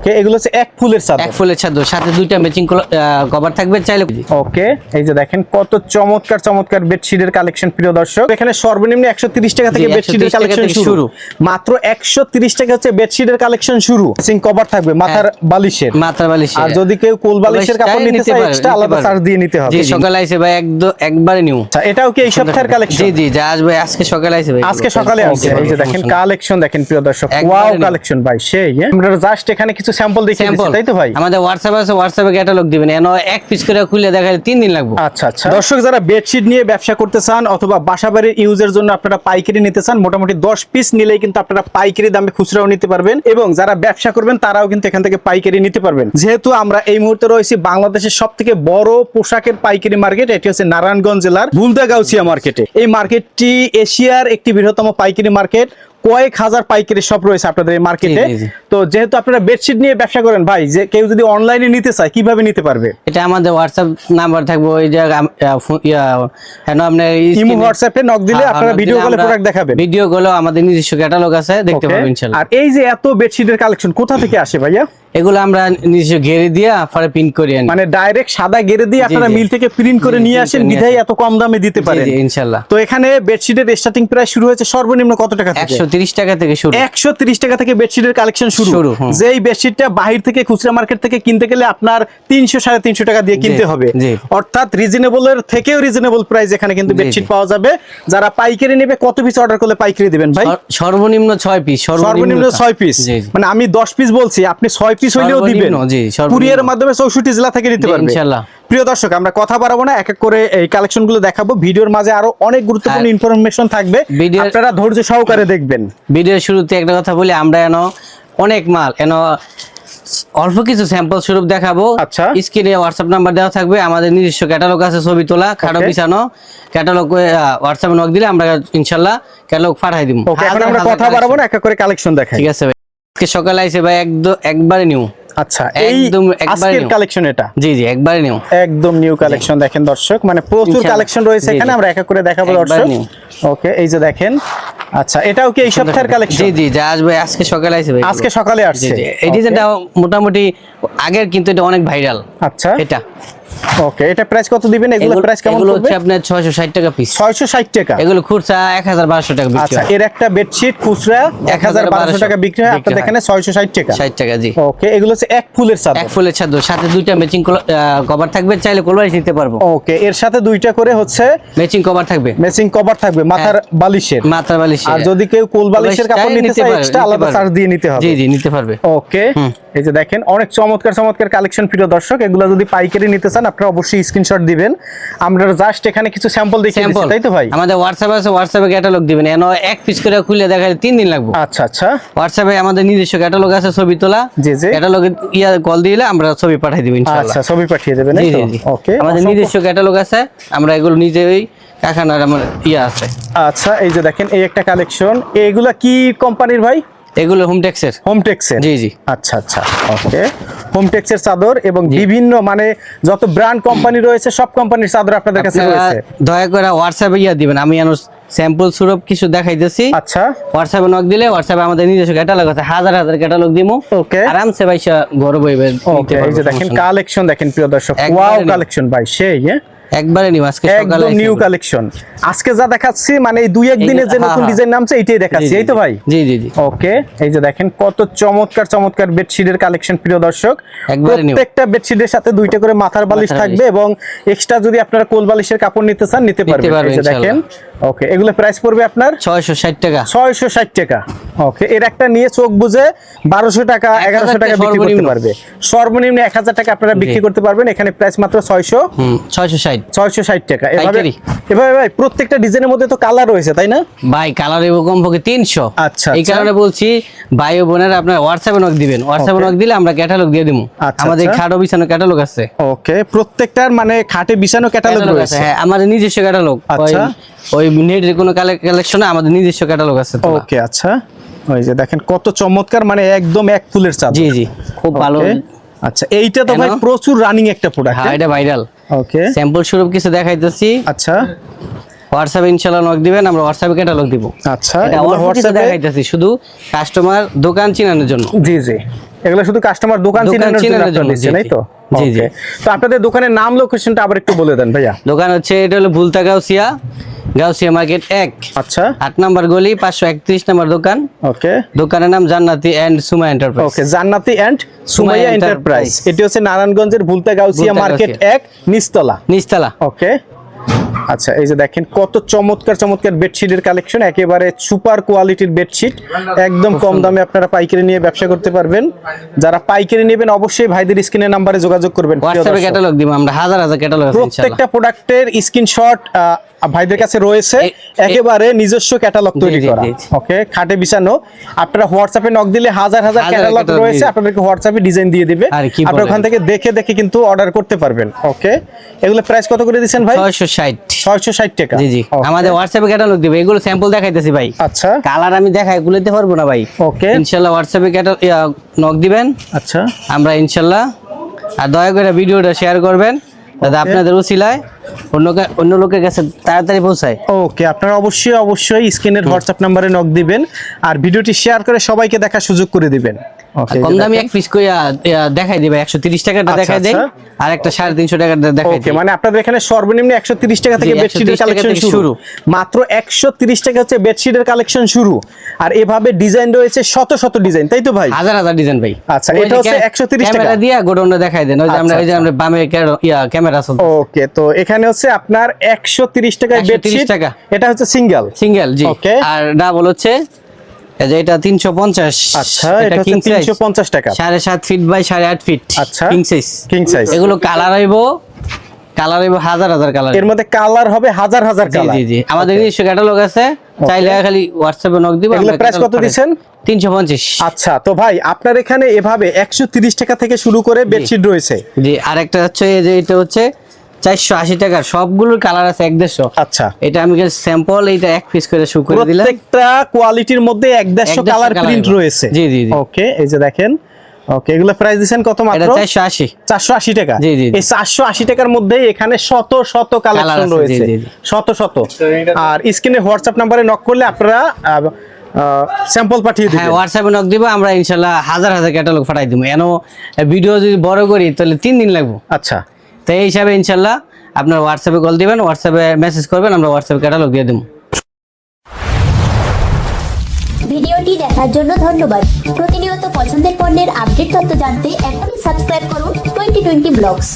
ওকে এগুলো হচ্ছে এক ফুলের এক ফুলের চাদর সাথে দুইটা ম্যাচিং কভার থাকবে চাইলে ওকে এই যে দেখেন কত চমৎকার চমৎকার বেডশিটের কালেকশন প্রিয় দর্শক। এখানে সর্বনিম্ন একশো তিরিশ টাকা থেকে বেডশিটের কালেকশন শুরু। শুরু। মাত্র একশো তিরিশ টাকা হচ্ছে বেডশিটের কালেকশন শুরু। সিং কভার থাকবে মাথার বালিশের। মাত্রা বালিশ আর যদি কেউ কোল বালিশের কাপড় নিতে চায় এক্সট্রা আলাদা চার্জ দিয়ে নিতে হবে। জি সকালে আইছে ভাই একদম একবারে নিউ। আচ্ছা এটাও কি এই সপ্তাহের কালেকশন জি জি যা আসবে আজকে সকালে আইছে ভাই। আজকে সকালে আসছে এই যে দেখেন কালেকশন দেখেন প্রিয় দর্শক। ওয়াও কালেকশন ভাই সেই হ্যাঁ? আমরা জাস্ট এখানে কিছু স্যাম্পল দেখিয়ে স্যাম্পল দিচ্ছি তাই তো ভাই? আমাদের হোয়াটসঅ্যাপ আছে হোয়াটসঅ্যাপে ক্যাটালগ দিবেন। এন এক পিস করে খুলে দেখালে তিন দিন লাগবে। আচ্ছা আচ্ছা। দর্শক যারা বেডশিট নিয়ে ব্যবসা করতে চান অথবা বাসাবাড়ির ইউজের জন্য আপনারা পাইকারি নিতে চান মোটামুটি দশ পিস নিলেই কিন্তু আপনারা পাইকারি দামে খুচরাও নিতে পারবেন এবং যারা ব্যবসা করবেন তারাও কিন্তু এখান থেকে পাইকারি নিতে পারবেন। যেহেতু আমরা এই মুহূর্তে রয়েছি বাংলাদেশের সব থেকে বড় পোশাকের পাইকারি মার্কেট এটি হচ্ছে নারায়ণগঞ্জ জেলার বুলদাগাউছিয়া মার্কেটে এই মার্কেটটি এশিয়ার একটি বৃহত্তম পাইকারি মার্কেট কয়েক হাজার পাইকারি শপ রয়েছে আপনাদের এই মার্কেটে। তো যেহেতু আপনারা বেডশিট নিয়ে ব্যবসা করেন ভাই যে কেউ যদি অনলাইনে নিতে চায় কীভাবে নিতে পারবে? এটা আমাদের হোয়াটসঅ্যাপ নাম্বার থাকবে ওই যে আপনার ইমো হোয়াটসঅ্যাপে নক দিলে আপনারা ভিডিও কলে প্রোডাক্ট দেখাবেন। ভিডিও গুলো আমাদের নিজস্ব ক্যাটালগ আছে দেখতে পাবেন ইনশাআল্লাহ আর এই যে এত বেডশিটের কালেকশন কোথা থেকে আসে ভাইয়া? এগুলো আমরা নিজস্ব ঘেরে দিয়ে পরে প্রিন্ট করে আনি। মানে ডাইরেক্ট সাদা ঘেরে দিয়ে আপনারা মিল থেকে প্রিন্ট করে নিয়ে আসেন বিধায় এত কম দামে দিতে পারেন। ইনশাআল্লাহ তো এখানে বেডশিটের স্টার্টিং প্রাইস শুরু হয়েছে সর্বনিম্ন কত টাকা থেকে? একশো তিরিশ টাকা থেকে শুরু। একশো তিরিশ টাকা থেকে বেডশিটের কালেকশন শুরু। যেই বেডশিটটা বাহির থেকে খুচরা মার্কেট থেকে কিনতে গেলে আপনার তিনশো সাড়ে তিনশো টাকা দিয়ে কিনতে হবে। অর্থাৎ রিজনেবল এর থেকেও রিজনেবল প্রাইস এখানে কিন্তু বেডশিট পাওয়া যাবে। যারা পাইকারি নেবে কত পিস অর্ডার করলে পাইকারি দিবেন ভাই? সর্বনিম্ন ছয় পিস সর্বনিম্ন ছয় পিস জি জি। মানে আমি দশ পিস বলছি আপনি ছয় পিস হইলেও দিবেন। কুরিয়ারের মাধ্যমে চৌষট্টি জেলা থেকে নিতে জি, পারবে। ইনশাল্লাহ। প্রিয় দর্শক আমরা কথা বাড়াবো না এক এক করে এই কালেকশনগুলো দেখাবো। ভিডিওর মাঝে আরও অনেক গুরুত্বপূর্ণ ইনফরমেশন থাকবে। ভিডিওর- আপনারা ধৈর্য সহকারে দেখবেন। ভিডিওর শুরুতে একটা কথা বলি আমরা এন অনেক মাল এন অল্প কিছু স্যাম্পল স্বরূপ দেখাবো। আচ্ছা। স্ক্রিনে হোয়াটসঅ্যাপ নাম্বার দেওয়া থাকবে আমাদের নিজস্ব ক্যাটালগ আছে ছবি তোলা খাটো. পিছানো ক্যাটালগ হোয়াটসঅ্যাপে নক দিলে আমরা ইনশাল্লাহ ক্যাটালগ পাঠাই দিব এখন আমরা কথা বাড়াবো না এক এক করে কালেকশন দেখাই। ঠিক আছে ভাই। আজকে সকালে আইছে ভাই একদম একবারে নিউ আচ্ছা একদম একবারে আজকের কালেকশন এটা? জি জি একবারে নিউ একদম নিউ কালেকশন দেখেন দর্শক মানে প্রচুর কালেকশন রয়েছে এখানে আমরা এক এক করে দেখাবো দর্শক। ওকে এই যে দেখেন আচ্ছা এটাও কি এই সপ্তাহের কালেকশন জি জি যা আসবে আজকে সকালে আসবে আজকে সকালে আসছে। এই ডিজাইনটা মোটামুটি আগের কিন্তু এটা অনেক ভাইরাল আচ্ছা। এটা। ওকে এটা প্রাইস কত দিবেন? এগুলো প্রাইস কেমন এগুলো হচ্ছে আপনার 660 টাকা পিস 660 টাকা। এগুলো খুচরা 1200 টাকা বিক্রি আচ্ছা এর একটা বেডশিট খুচরা 1200 টাকা বিক্রি হয় আপনাদের বিক্রি এখানে 660 টাকা। 60 টাকা জি। ওকে এগুলো হচ্ছে এক ফুলের এক ফুলের চাদর সাথে দুইটা ম্যাচিং কভার থাকবে চাইলে নিতে পারব। ওকে এর সাথে দুইটা করে হচ্ছে ম্যাচিং কভার থাকবে। ম্যাচিং কভার থাকবে মাথার বালিশের। মাত্রা বালিশ আর যদি কেউ কোল বালিশের কাপড় নিতে চায় এক্সট্রা আলাদা চার্জ দিয়ে নিতে হবে। জি জি নিতে পারবে। ওকে এই যে দেখেন অনেক চমৎকার চমৎকার কালেকশন প্রিয় দর্শক। এগুলো যদি পাইকারি নিতে চান আপনারা অবশ্যই স্ক্রিনশট দিবেন। আমরা জাস্ট এখানে কিছু স্যাম্পল দেখিয়ে দিচ্ছি তাই তো ভাই? আমাদের হোয়াটসঅ্যাপ আছে হোয়াটসঅ্যাপে ক্যাটালগ দিবেন। এন এক পিস করে খুলে দেখালে তিন দিন লাগবে। আচ্ছা আচ্ছা। হোয়াটসঅ্যাপে আমাদের নিজস্ব ক্যাটালগ আছে ছবি তোলা। জি, জি। ক্যাটালগে ইয়া কল দিলে আমরা ছবি পাঠিয়ে দিব ইনশাআল্লাহ। আচ্ছা ছবি পাঠিয়ে দেবেন এই তো? ওকে আমাদের নিজস্ব ক্যাটালগ আছে আমরা এগুলো নিজেই কারখানার আমার ইয়া আছে। আচ্ছা এই যে দেখেন এই একটা কালেকশন এইগুলা কি কোম্পানির ভাই? এগুলো হোম টেক্সের হোমটেক্সের জি জি। আচ্ছা আচ্ছা। ওকে হোমটেক্সের চাদর এবং বিভিন্ন মানে যত ব্র্যান্ড কোম্পানি রয়েছে সব কোম্পানির চাদর আপনাদের কাছে রয়েছে। দয়া করে হোয়াটসঅ্যাপে ইয়া দিবেন আমি এন স্যাম্পল স্বরূপ কিছু দেখাইতেছি। আচ্ছা। হোয়াটসঅ্যাপে নক দিলে হোয়াটসঅ্যাপে আমাদের নিজস্ব ক্যাটালগ আছে হাজার হাজার ক্যাটালগ দিমু। ওকে আরামসে ভাইসা ঘর বইবে ওকে এই যে দেখেন কালেকশন দেখেন প্রিয় দর্শক। ওয়াও কালেকশন ভাই সেই হ্যাঁ? একবারে নিউ আজকে সকালে একদম নিউ কালেকশন আজকে যা দেখাচ্ছি মানে এই দুই একদিনের যে হ্যাঁ, নতুন হ্যাঁ। ডিজাইন নামছে এইটাই দেখাচ্ছি এই তো ভাই? জি জি জি। ওকে এই যে দেখেন কত চমৎকার চমৎকার বেডশিটের কালেকশন প্রিয় দর্শক। একবারে নিউ প্রত্যেকটা বেডশিটের সাথে দুইটা করে মাথার বালিশ থাকবে এবং এক্সট্রা যদি আপনারা কোল বালিশের কাপড় নিতে চান নিতে পারবেন পারবেন, এই যে দেখেন ওকে এগুলো প্রাইস পড়বে আপনার ছয়শো ষাট টাকা। ছয়শো ষাট টাকা। ওকে এর একটা নিয়ে চোখ বুঝে বারোশো টাকা এগারোশো টাকা বিক্রি করতে পারবে। সর্বনিম্ন এক হাজার টাকা আপনারা বিক্রি করতে পারবেন। এখানে প্রাইস মাত্র ছয়শো হুম ছয়শো ষাট। ছয়শো ষাট টাকা। এভাবে। এভাবে ভাই প্রত্যেকটা ডিজাইনের মধ্যে তো কালার রয়েছে তাই না? ভাই কালার এবং কমপক্ষে তিনশো। আচ্ছা, এই আচ্ছা। কারণে বলছি ভাই ও বোনেরা আপনার হোয়াটসঅ্যাপে নক দিবেন। হোয়াটসঅ্যাপে. নক দিলে আমরা ক্যাটালগ দিয়ে দিব আচ্ছা, আমাদের আচ্ছা। খাটো বিছানো ক্যাটালগ আছে। ওকে প্রত্যেকটার মানে খাটে বিছানো ক্যাটালগ আছে, রয়েছে। হ্যাঁ আমাদের নিজস্ব ক্যাটালগ আচ্ছা। ওই নেটের কোনো কালেকশনে আমাদের নিজস্ব ক্যাটালগ আছে। ওকে আচ্ছা। ওই যে দেখেন কত চমৎকার মানে একদম এক ফুলের চাদর। জি জি খুব ভালো। আচ্ছা এইটা তো? ভাই প্রচুর রানিং একটা প্রোডাক্ট হ্যাঁ এটা ভাইরাল ওকে। স্যাম্পল স্বরূপ কিছু দেখাইতেছি। আচ্ছা। হোয়াটসঅ্যাপে ইনশাআল্লাহ নক দিবেন আমরা হোয়াটসঅ্যাপে ক্যাটালগ দিব। আচ্ছা এটা হোয়াটসঅ্যাপে দেখাইতেছি শুধু কাস্টমার দোকান চিনানোর জন্য। জি জি। এগুলো শুধু কাস্টমার দোকান চিনানোর জন্য এই তো? জি, জি। তো আপনাদের দোকানের নাম লোকেশনটা আবার একটু বলে দেন ভাইয়া। দোকান হচ্ছে এটা হলো ভুলতা গাউসিয়া গাউসিয়া মার্কেট এক। আচ্ছা। আট নাম্বার গলি পাঁচশো একত্রিশ নাম্বার দোকান। ওকে। দোকানের নাম জান্নাতি এন্ড সুমা এন্টারপ্রাইজ। ওকে জান্নাতি এন্ড সুমাইয়া এন্টারপ্রাইজ। এটি হচ্ছে নারায়ণগঞ্জের ভুলতা গাউসিয়া মার্কেট এক নিস্তলা নিস্তলা ওকে। আচ্ছা এই যে দেখেন কত চমৎকার চমৎকার বেডশিটের কালেকশন। একেবারে সুপার কোয়ালিটির বেডশিট। একদম কম দামে আপনারা পাইকারি নিয়ে ব্যবসা করতে পারবেন। যারা পাইকারি নেবেন অবশ্যই ভাইদের স্ক্রিনের নাম্বারে যোগাযোগ করবেন। হোয়াটসঅ্যাপে ক্যাটালগ দিব আমরা হাজার হাজার ক্যাটালগ আছে ইনশাআল্লাহ। প্রত্যেকটা প্রোডাক্টের স্ক্রিনশট ভাইদের কাছে রয়েছে একেবারে নিজস্ব ক্যাটালগ তৈরি করা। ওকে খাটে বিছানো। আপনারা হোয়াটসঅ্যাপে নক দিলে হাজার হাজার ক্যাটালগ রয়েছে আপনাদেরকে হোয়াটসঅ্যাপে ডিজাইন দিয়ে দিবে। আর কি আপনারা ওখান থেকে দেখে দেখে কিন্তু অর্ডার করতে পারবেন। ওকে এগুলো প্রাইস কত করে দিচ্ছেন ভাই? ছয়শো ষাট। ছয়শো ষাট টাকা। জি জি. আমাদের হোয়াটসঅ্যাপে ক্যাটালগ দিবে। এগুলো স্যাম্পল দেখাইতেছি ভাই। আচ্ছা। কালার আমি দেখাই গুলোতে পারব না ভাই। ওকে। ইনশাল্লাহ হোয়াটসঅ্যাপে ক্যাটালগ নক দিবেন। আচ্ছা। আমরা ইনশাল্লাহ আর দয়া করে ভিডিওটা শেয়ার করবেন দাদা আপনাদের উচিলায় অন্য অন্য লোকের কাছে তাড়াতাড়ি পৌঁছায়। ওকে আপনারা অবশ্যই অবশ্যই স্ক্রিনের হোয়াটসঅ্যাপ নাম্বারে নক দিবেন আর ভিডিওটি শেয়ার করে সবাইকে দেখার সুযোগ করে দিবেন। কম দামি এক পিস করে দেখাই দিবে একশো তিরিশ টাকাটা আচ্ছা, দেখাই দেয় আচ্ছা। আর একটা সাড়ে তিনশো টাকাটা দেখাই ওকে মানে আপনাদের এখানে সর্বনিম্ন একশো তিরিশ টাকা থেকে বেডশিটের কালেকশন শুরু। মাত্র একশো তিরিশ টাকা হচ্ছে বেডশিটের কালেকশন শুরু। আর এভাবে ডিজাইন রয়েছে শত শত ডিজাইন তাই তো ভাই? হাজার হাজার ডিজাইন ভাই। আচ্ছা, এটা হচ্ছে ক্যা- 130 টাকা। ক্যামেরা দিয়ে গোডাউনটা দেখাই দেন ওই যে আমরা আচ্ছা, ওই যে আমরা বামে ক্যামেরা আছে ওকে তো এখানে হচ্ছে আপনার একশো তিরিশ টাকায় 130 বেডশিট। টাকা। এটা হচ্ছে সিঙ্গেল। সিঙ্গেল জি। Okay. আর ডাবল হচ্ছে এটা তিনশো পঞ্চাশ। আচ্ছা এটা তিনশো পঞ্চাশ টাকা। সাড়ে সাত ফিট বাই সাড়ে আট ফিট আচ্ছা। কিং সাইজ কিং সাইজ এগুলো কালার হইব কালার হইব হাজার হাজার কালারের মধ্যে কালার হবে হাজার হাজার কালার জি জি। আমাদের নিজস্ব ক্যাটালগ আছে। চাইলে খালি হোয়াটসঅ্যাপে নক দিব এগুলো প্রাইস কত তিনশো পঞ্চাশ। আচ্ছা তো ভাই আপনার এখানে এভাবে একশো তিরিশ টাকা থেকে শুরু করে বেডশিট রয়েছে। জি আরেকটা হচ্ছে এই যে এটা হচ্ছে চারশো আশি টাকার সবগুলোর কালার আছে এক দেড়শো। আচ্ছা। এটা আমি স্যাম্পল এইটা এক পিস করে শু করে দিলাম। প্রত্যেকটা কোয়ালিটির মধ্যে এক দেড়শো কালার প্রিন্ট রয়েছে। জি, জি, জি। ওকে এই যে দেখেন। ওকে এগুলো প্রাইস কত মাত্র? চারশো আশি। চারশো আশি টাকা। জি, জি। এই চারশো আশি টাকার মধ্যে এখানে শত শত কালেকশন রয়েছে। শত শত। আর স্ক্রিনে হোয়াটসঅ্যাপ নাম্বারে নক করলে আপনারা স্যাম্পল পাঠিয়ে হ্যাঁ হোয়াটসঅ্যাপে নক দিব আমরা ইনশাল্লাহ হাজার হাজার ক্যাটালগ পাঠাই দিব। এন ভিডিও যদি বড় করি তাহলে তিন দিন লাগবে। আচ্ছা। তো এই হিসাবে ইনশাল্লাহ আপনার হোয়াটসঅ্যাপে কল দিবেন হোয়াটসঅ্যাপে মেসেজ করবেন, আমরা হোয়াটসঅ্যাপে ক্যাটালগ দিয়ে দেবো। ভিডিওটি দেখার জন্য ধন্যবাদ। প্রতিনিয়ত পছন্দের পণ্যের আপডেট তথ্য জানতে এখনই সাবস্ক্রাইব করুন টোয়েন্টি টোয়েন্টি ব্লগস